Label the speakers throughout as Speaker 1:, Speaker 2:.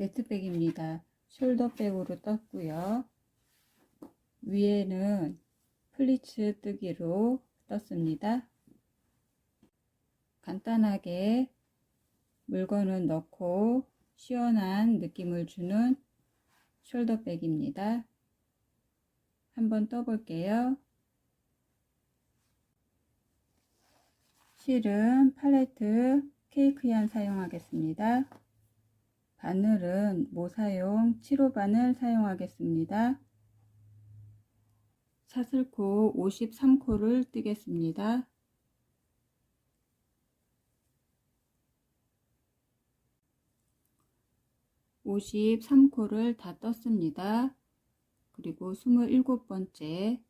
Speaker 1: 네트백입니다. 숄더백으로 떴고요. 위에는 플리츠 뜨기로 떴습니다. 간단하게 물건을 넣고 시원한 느낌을 주는 숄더백입니다. 한번 떠볼게요. 실은 팔레트 케이크얀 사용하겠습니다. 바늘은 모사용 7호 바늘 사용하겠습니다. 사슬코 53코를 뜨겠습니다. (53코를) 다 떴습니다. 그리고 (27번째)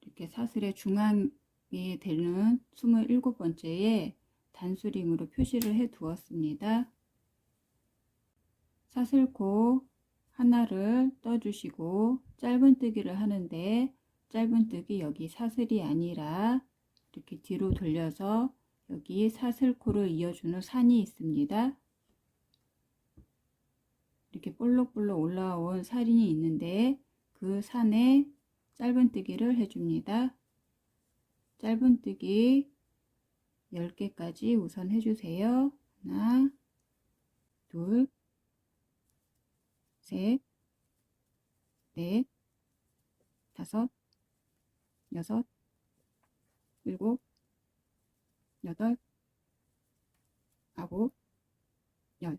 Speaker 1: 이렇게 사슬의 중앙에 되는 (27번째에) 단수림으로 표시를 해 두었습니다. 사슬코 하나를 떠주시고 짧은뜨기를 하는데 짧은뜨기 여기 사슬이 아니라 이렇게 뒤로 돌려서 여기 사슬코를 이어주는 산이 있습니다. 이렇게 볼록볼록 올라온 살이 있는데 그 산에 짧은뜨기를 해줍니다. 짧은뜨기 10개까지 우선 해주세요. 하나, 둘, 셋, 넷, 다섯, 여섯, 일곱, 여덟, 아홉, 열.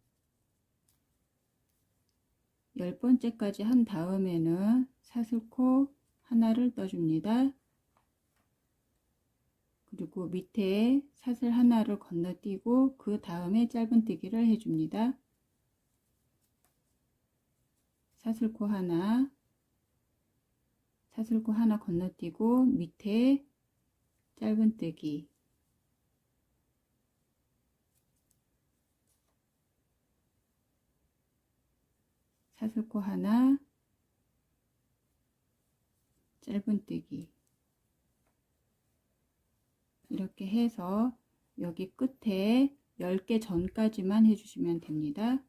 Speaker 1: 열 번째까지 한 다음에는 사슬코 하나를 떠줍니다. 그리고 밑에 사슬 하나를 건너뛰고 그 다음에 짧은뜨기를 해줍니다. 사슬코 하나, 사슬코 하나 건너뛰고 밑에 짧은뜨기 사슬코 하나, 짧은뜨기 이렇게 해서 여기 끝에 10개 전까지만 해주시면 됩니다.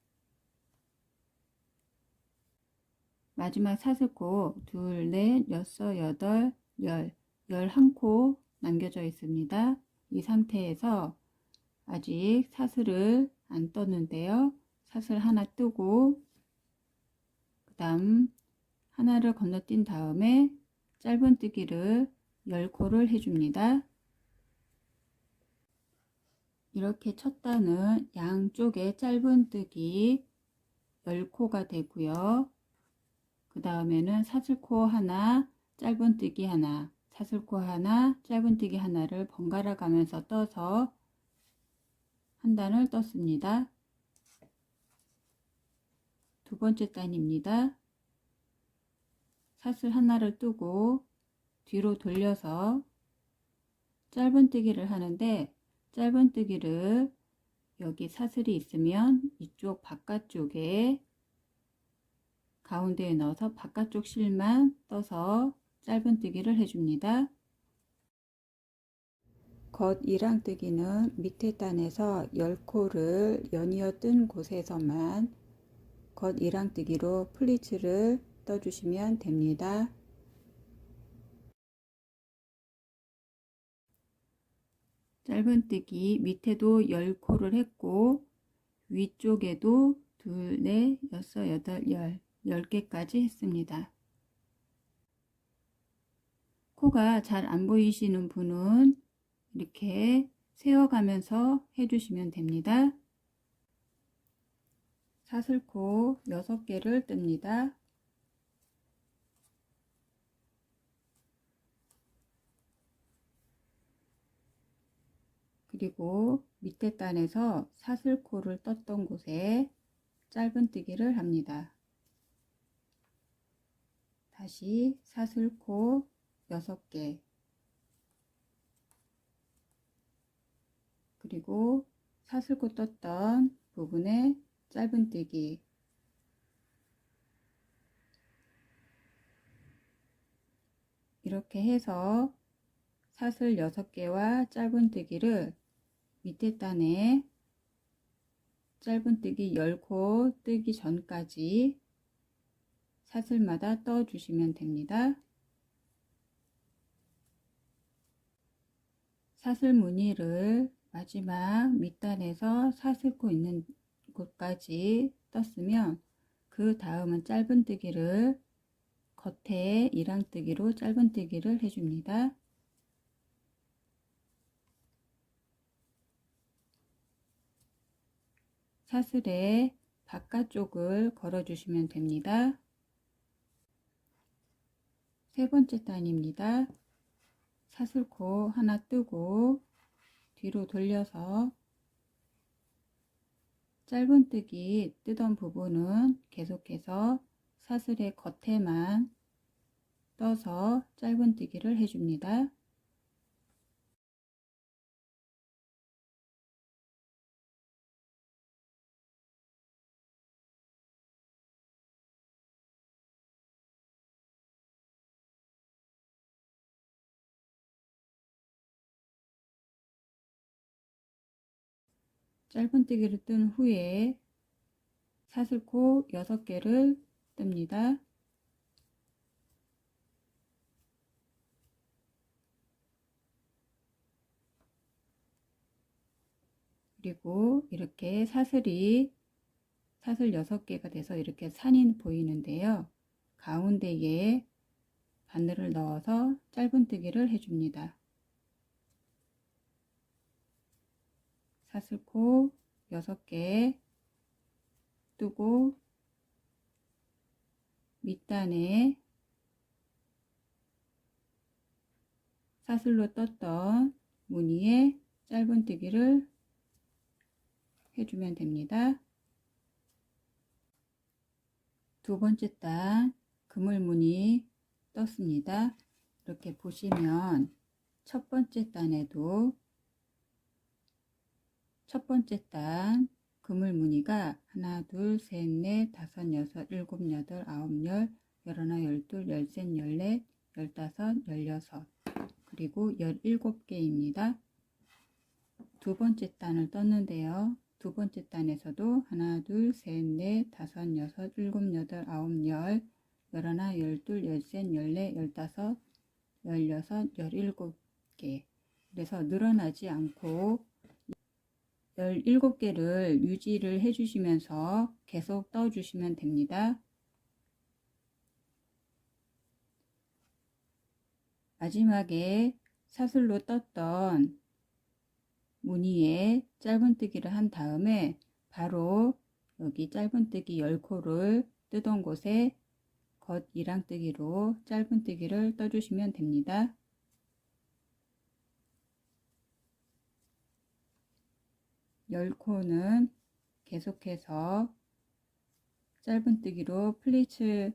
Speaker 1: 마지막 사슬코 둘, 넷, 여섯, 여덟, 열, 열한 코 남겨져 있습니다. 이 상태에서 아직 사슬을 안 떴는데요. 사슬 하나 뜨고 그 다음 하나를 건너뛴 다음에 짧은뜨기를 10코를 해줍니다. 이렇게 첫 단은 양쪽에 짧은뜨기 10코가 되고요. 그 다음에는 사슬코 하나, 짧은뜨기 하나, 사슬코 하나, 짧은뜨기 하나를 번갈아 가면서 떠서 한 단을 떴습니다. 두 번째 단입니다. 사슬 하나를 뜨고 뒤로 돌려서 짧은뜨기를 하는데 짧은뜨기를 여기 사슬이 있으면 이쪽 바깥쪽에 가운데에 넣어서 바깥쪽 실만 떠서 짧은뜨기를 해줍니다. 겉 이랑뜨기는 밑에 단에서 10코를 연이어 뜬 곳에서만 겉 이랑뜨기로 플리츠를 떠주시면 됩니다. 짧은뜨기 밑에도 10코를 했고 위쪽에도 둘, 넷, 여섯, 여덟, 열 10개까지 했습니다. 코가 잘 안 보이시는 분은 이렇게 세워가면서 해주시면 됩니다. 사슬코 6개를 뜹니다. 그리고 밑에 단에서 사슬코를 떴던 곳에 짧은뜨기를 합니다. 다시 사슬코 6개. 그리고 사슬코 떴던 부분에 짧은뜨기. 이렇게 해서 사슬 6개와 짧은뜨기를 밑에 단에 짧은뜨기 10코 뜨기 전까지 사슬마다 떠주시면 됩니다. 사슬 무늬를 마지막 밑단에서 사슬코 있는 곳까지 떴으면 그 다음은 짧은뜨기를 겉에 이랑뜨기로 짧은뜨기를 해줍니다. 사슬의 바깥쪽을 걸어주시면 됩니다. 세 번째 단입니다. 사슬코 하나 뜨고 뒤로 돌려서 짧은뜨기 뜨던 부분은 계속해서 사슬의 겉에만 떠서 짧은뜨기를 해줍니다. 짧은뜨기를 뜬 후에 사슬코 6개를 뜹니다. 그리고 이렇게 사슬이 사슬 6개가 돼서 이렇게 산이 보이는데요. 가운데에 바늘을 넣어서 짧은뜨기를 해줍니다. 사슬코 6개 뜨고 밑단에 사슬로 떴던 무늬에 짧은뜨기를 해주면 됩니다. 두 번째 단 그물 무늬 떴습니다. 이렇게 보시면 첫 번째 단에도 첫 번째 단 그물 무늬가 하나, 둘, 셋, 넷, 다섯, 여섯, 일곱, 여덟, 아홉, 열, 열하나, 열둘, 열셋, 열넷, 열다섯, 열여섯 그리고 열일곱 개입니다. 두 번째 단을 떴는데요. 두 번째 단에서도 하나, 둘, 셋, 넷, 다섯, 여섯, 일곱, 여덟, 아홉, 열, 열하나, 열둘, 열셋, 열넷, 열다섯, 열여섯, 열일곱 개. 그래서 늘어나지 않고 17개를 유지를 해주시면서 계속 떠주시면 됩니다. 마지막에 사슬로 떴던 무늬에 짧은뜨기를 한 다음에 바로 여기 짧은뜨기 10코를 뜨던 곳에 겉 이랑뜨기로 짧은뜨기를 떠주시면 됩니다. 열코는 계속해서 짧은뜨기로 플리츠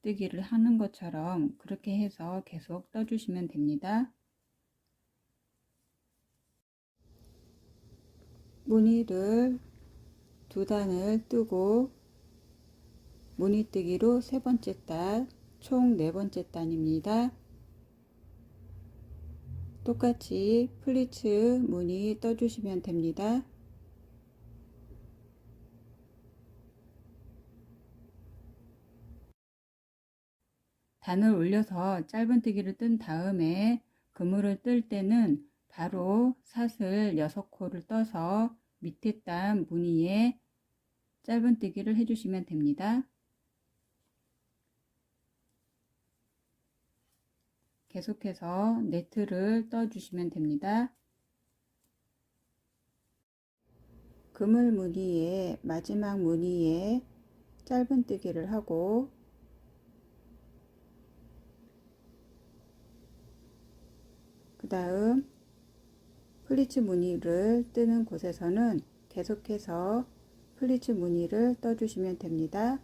Speaker 1: 뜨기를 하는 것처럼 그렇게 해서 계속 떠주시면 됩니다. 무늬를 두 단을 뜨고 무늬뜨기로 세 번째 단, 총 네 번째 단입니다. 똑같이 플리츠 무늬 떠주시면 됩니다. 단을 올려서 짧은뜨기를 뜬 다음에 그물을 뜰 때는 바로 사슬 6코를 떠서 밑에 단 무늬에 짧은뜨기를 해주시면 됩니다. 계속해서 네트를 떠주시면 됩니다. 그물 무늬에 마지막 무늬에 짧은뜨기를 하고 그 다음 플리츠 무늬를 뜨는 곳에서는 계속해서 플리츠 무늬를 떠주시면 됩니다.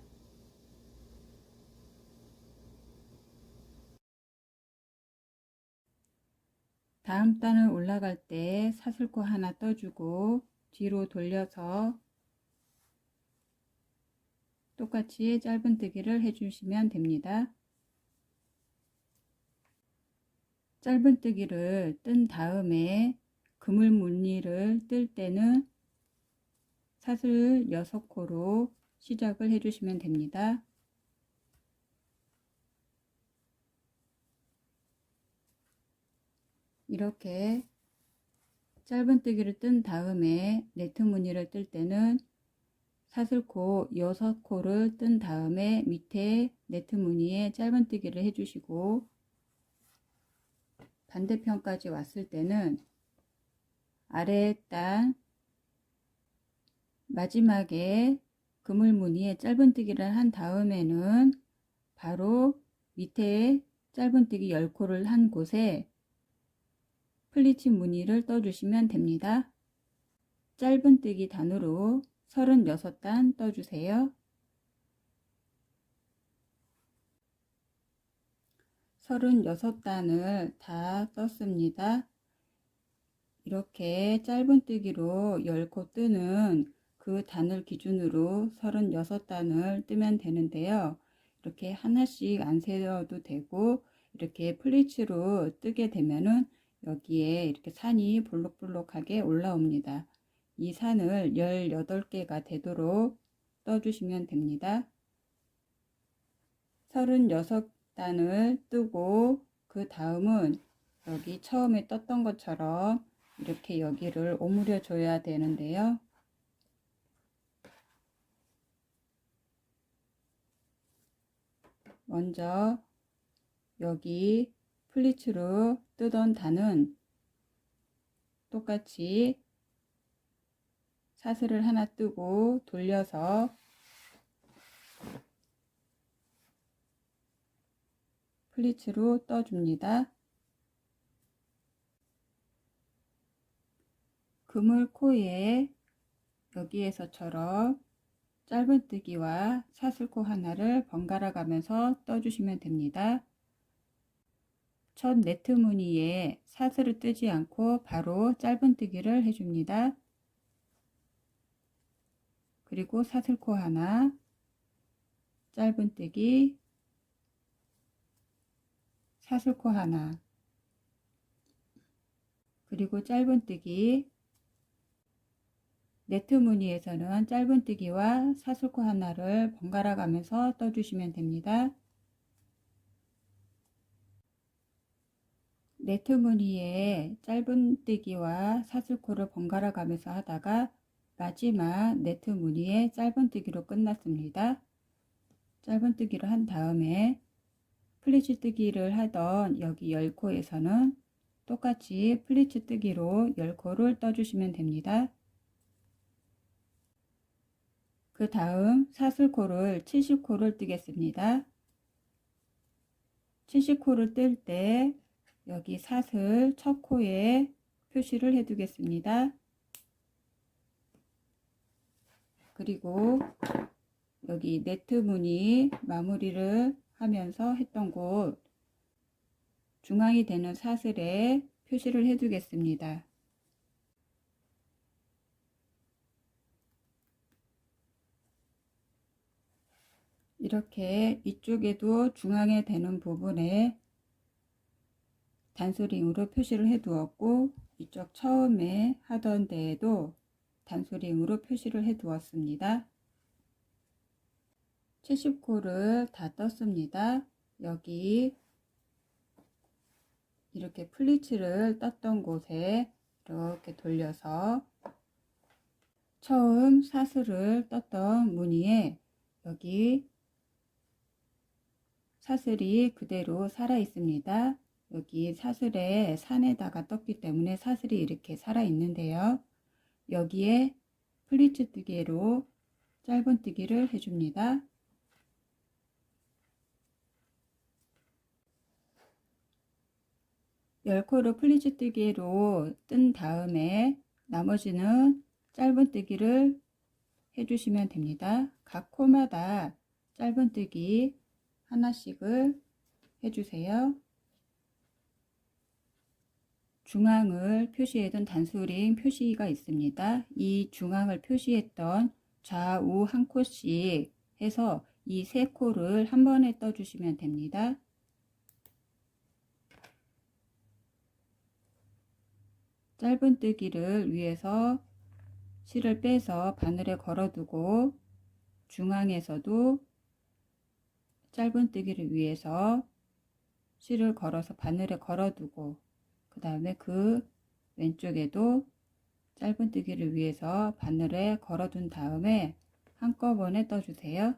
Speaker 1: 다음 단을 올라갈 때 사슬코 하나 떠주고 뒤로 돌려서 똑같이 짧은뜨기를 해주시면 됩니다. 짧은뜨기를 뜬 다음에 그물 무늬를 뜰 때는 사슬 6코로 시작을 해주시면 됩니다. 이렇게 짧은뜨기를 뜬 다음에 네트 무늬를 뜰 때는 사슬코 6코를 뜬 다음에 밑에 네트 무늬에 짧은뜨기를 해주시고 반대편까지 왔을 때는 아래 단 마지막에 그물 무늬에 짧은뜨기를 한 다음에는 바로 밑에 짧은뜨기 10코를 한 곳에 플리츠 무늬를 떠주시면 됩니다. 짧은뜨기 단으로 36단 떠주세요. 36단을 다 떴습니다. 이렇게 짧은뜨기로 10코 뜨는 그 단을 기준으로 36단을 뜨면 되는데요. 이렇게 하나씩 안 세워도 되고 이렇게 플리츠로 뜨게 되면은 여기에 이렇게 산이 볼록볼록하게 올라옵니다. 이 산을 18개가 되도록 떠주시면 됩니다. 36 단을 뜨고 그 다음은 여기 처음에 떴던 것처럼 이렇게 여기를 오므려 줘야 되는데요. 먼저 여기 플리츠로 뜨던 단은 똑같이 사슬을 하나 뜨고 돌려서 플리츠로 떠줍니다. 그물 코에 여기에서처럼 짧은뜨기와 사슬코 하나를 번갈아 가면서 떠주시면 됩니다. 첫 네트 무늬에 사슬을 뜨지 않고 바로 짧은뜨기를 해줍니다. 그리고 사슬코 하나, 짧은뜨기, 사슬코 하나, 그리고 짧은뜨기, 네트 무늬에서는 짧은뜨기와 사슬코 하나를 번갈아 가면서 떠주시면 됩니다. 네트 무늬에 짧은뜨기와 사슬코를 번갈아 가면서 하다가 마지막 네트 무늬에 짧은뜨기로 끝났습니다. 짧은뜨기를 한 다음에 플리츠 뜨기를 하던 여기 10코에서는 똑같이 플리츠 뜨기로 10코를 떠주시면 됩니다. 그 다음 사슬코를 70코를 뜨겠습니다. 70코를 뜰 때 여기 사슬 첫 코에 표시를 해 두겠습니다. 그리고 여기 네트 무늬 마무리를 하면서 했던 곳 중앙이 되는 사슬에 표시를 해 두겠습니다. 이렇게 이쪽에도 중앙에 되는 부분에 단소링으로 표시를 해 두었고 이쪽 처음에 하던 데에도 단소링으로 표시를 해 두었습니다. 70코를 다 떴습니다. 여기 이렇게 플리츠를 떴던 곳에 이렇게 돌려서 처음 사슬을 떴던 무늬에 여기 사슬이 그대로 살아 있습니다. 여기 사슬에 산에다가 떴기 때문에 사슬이 이렇게 살아 있는데요. 여기에 플리츠 뜨개로 짧은 뜨기를 해줍니다. 열코로 플리츠 뜨개로 뜬 다음에 나머지는 짧은 뜨기를 해주시면 됩니다. 각 코마다 짧은 뜨기 하나씩을 해주세요. 중앙을 표시해둔 단수링 표시가 있습니다. 이 중앙을 표시했던 좌우 한 코씩 해서 이 세 코를 한 번에 떠주시면 됩니다. 짧은 뜨기를 위해서 실을 빼서 바늘에 걸어두고 중앙에서도 짧은뜨기를 위해서 실을 걸어서 바늘에 걸어두고 그 다음에 그 왼쪽에도 짧은뜨기를 위해서 바늘에 걸어둔 다음에 한꺼번에 떠주세요.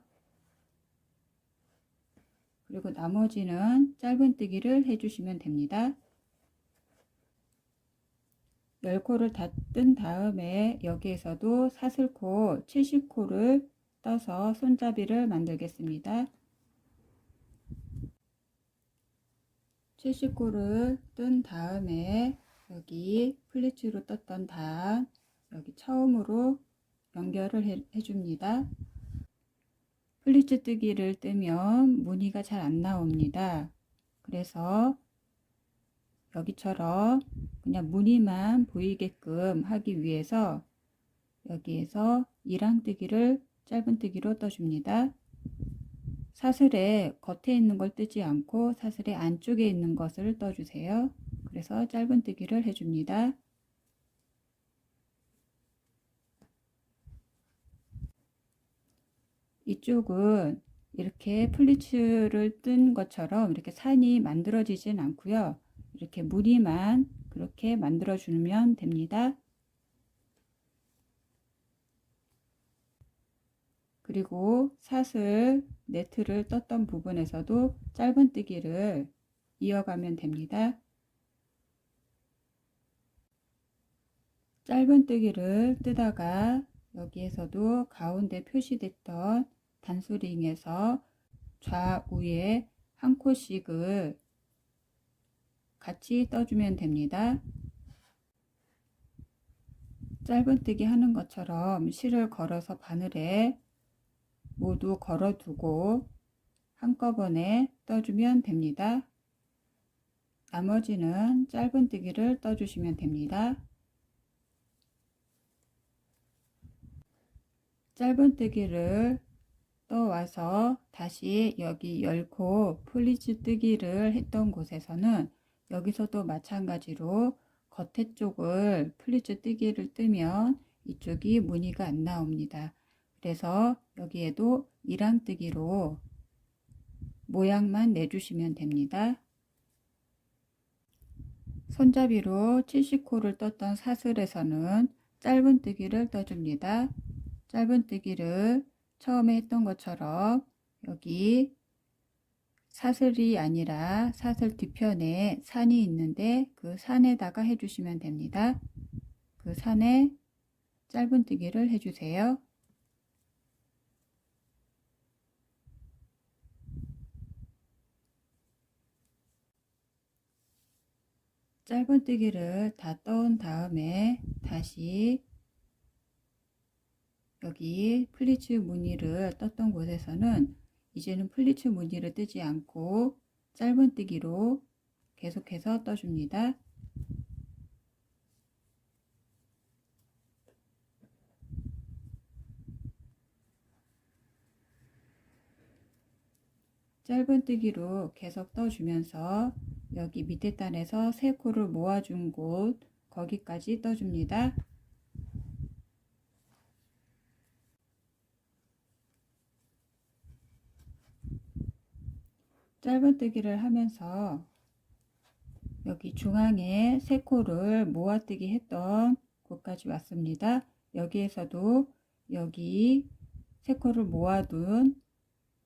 Speaker 1: 그리고 나머지는 짧은뜨기를 해주시면 됩니다. 10코를 다 뜬 다음에 여기에서도 사슬코 70코를 떠서 손잡이를 만들겠습니다. 70코를 뜬 다음에 여기 플리츠로 떴던 단 여기 처음으로 연결을 해, 해줍니다. 플리츠 뜨기를 뜨면 무늬가 잘 안 나옵니다. 그래서 여기처럼 그냥 무늬만 보이게끔 하기 위해서 여기에서 이랑뜨기를 짧은뜨기로 떠줍니다. 사슬에 겉에 있는 걸 뜨지 않고 사슬의 안쪽에 있는 것을 떠주세요. 그래서 짧은뜨기를 해줍니다. 이쪽은 이렇게 플리츠를 뜬 것처럼 이렇게 산이 만들어지진 않고요. 이렇게 무늬만 그렇게 만들어 주면 됩니다. 그리고 사슬 네트를 떴던 부분에서도 짧은뜨기를 이어가면 됩니다. 짧은뜨기를 뜨다가 여기에서도 가운데 표시됐던 단수링에서 좌우에 한 코씩을 같이 떠주면 됩니다. 짧은뜨기 하는 것처럼 실을 걸어서 바늘에 모두 걸어두고 한꺼번에 떠주면 됩니다. 나머지는 짧은뜨기를 떠주시면 됩니다. 짧은뜨기를 떠와서 다시 여기 열고 플리츠 뜨기를 했던 곳에서는 여기서도 마찬가지로 겉에 쪽을 플리츠 뜨기를 뜨면 이쪽이 무늬가 안 나옵니다. 그래서 여기에도 이랑뜨기로 모양만 내주시면 됩니다. 손잡이로 70코를 떴던 사슬에서는 짧은뜨기를 떠줍니다. 짧은뜨기를 처음에 했던 것처럼 여기 사슬이 아니라 사슬 뒤편에 산이 있는데 그 산에다가 해주시면 됩니다. 그 산에 짧은뜨기를 해주세요. 짧은뜨기를 다 떠온 다음에 다시 여기 플리츠 무늬를 떴던 곳에서는 이제는 플리츠 무늬를 뜨지 않고 짧은뜨기로 계속해서 떠줍니다. 짧은뜨기로 계속 떠주면서 여기 밑에 단에서 세 코를 모아준 곳 거기까지 떠줍니다. 짧은뜨기를 하면서 여기 중앙에 세 코를 모아뜨기 했던 곳까지 왔습니다. 여기에서도 여기 세 코를 모아둔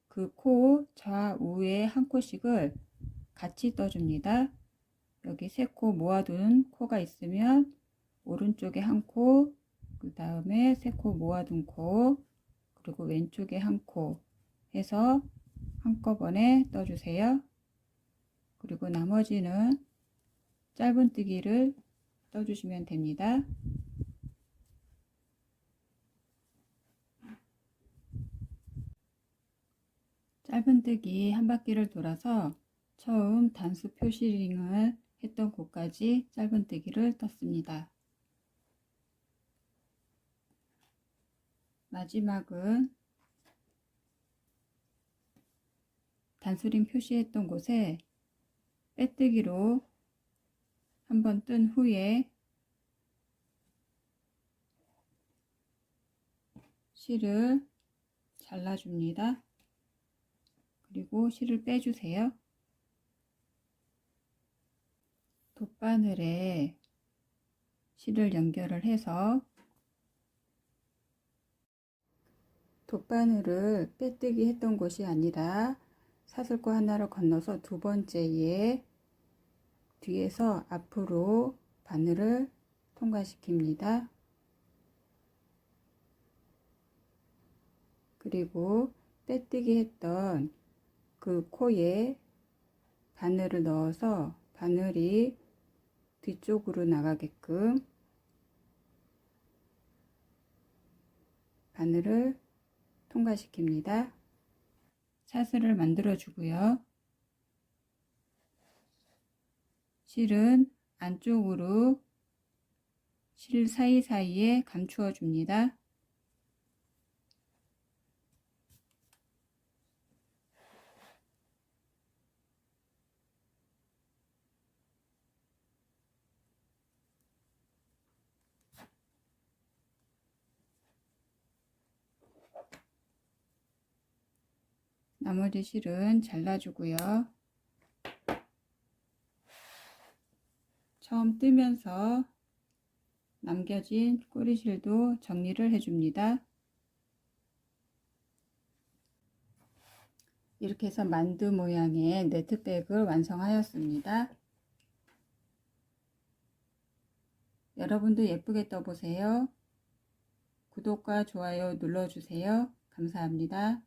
Speaker 1: 그 코 좌우에 한 코씩을 같이 떠줍니다. 여기 세 코 모아둔 코가 있으면 오른쪽에 한 코, 그 다음에 세 코 모아둔 코, 그리고 왼쪽에 한 코 해서 한꺼번에 떠주세요. 그리고 나머지는 짧은뜨기를 떠주시면 됩니다. 짧은뜨기 한 바퀴를 돌아서 처음 단수 표시링을 했던 곳까지 짧은뜨기를 떴습니다. 마지막은 단수링 표시했던 곳에 빼뜨기로 한번 뜬 후에 실을 잘라줍니다. 그리고 실을 빼주세요. 돗바늘에 실을 연결을 해서 돗바늘을 빼뜨기 했던 곳이 아니라 사슬코 하나를 건너서 두 번째에 뒤에서 앞으로 바늘을 통과시킵니다. 그리고 빼뜨기 했던 그 코에 바늘을 넣어서 바늘이 뒤쪽으로 나가게끔 바늘을 통과시킵니다. 사슬을 만들어 주고요. 실은 안쪽으로 실 사이사이에 감추어 줍니다. 나머지 실은 잘라주고요. 처음 뜨면서 남겨진 꼬리실도 정리를 해줍니다. 이렇게 해서 만두 모양의 네트백을 완성하였습니다. 여러분도 예쁘게 떠보세요. 구독과 좋아요 눌러주세요. 감사합니다.